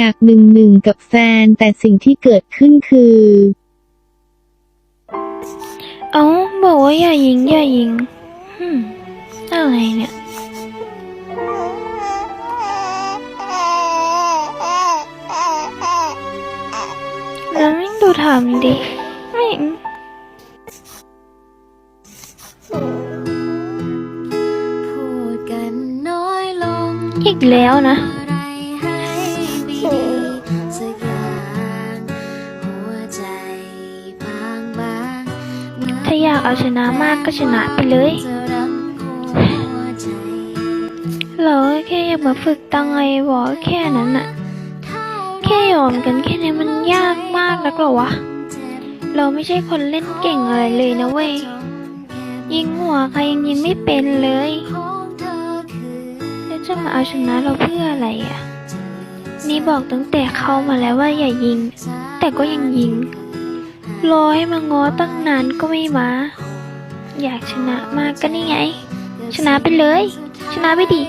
อยากหนึ่งหนึ่งกับแฟนแต่สิ่งที่เกิดขึ้นคือ เอ้าบอกว่าอย่ายิงอย่ายิงหึมอะไรเนี่ย แล้วไม่ดูทำดิไม่พูดกันน้อยลงอีกแล้วนะ อยากเอาชนะมากก็ชนะไปเลยเราแค่อยากมาฝึกตังไงบอกแค่นั้นอะแค่ยอมกันแค่นี้มันยากมากนักหรอวะ เราไม่ใช่คนเล่นเก่งอะไรเลยนะเว้ย ยิงหัวใครยังยิงไม่เป็นเลย แล้วจะมาเอาชนะเราเพื่ออะไรอะนี่บอกตั้งแต่เข้ามาแล้วว่าอย่ายิง แต่ก็ยังยิง รอให้มาง้อตั้งนานก็ไม่มา อยากชนะมากก็นี่ไง ชนะไปเลย ชนะไปดิ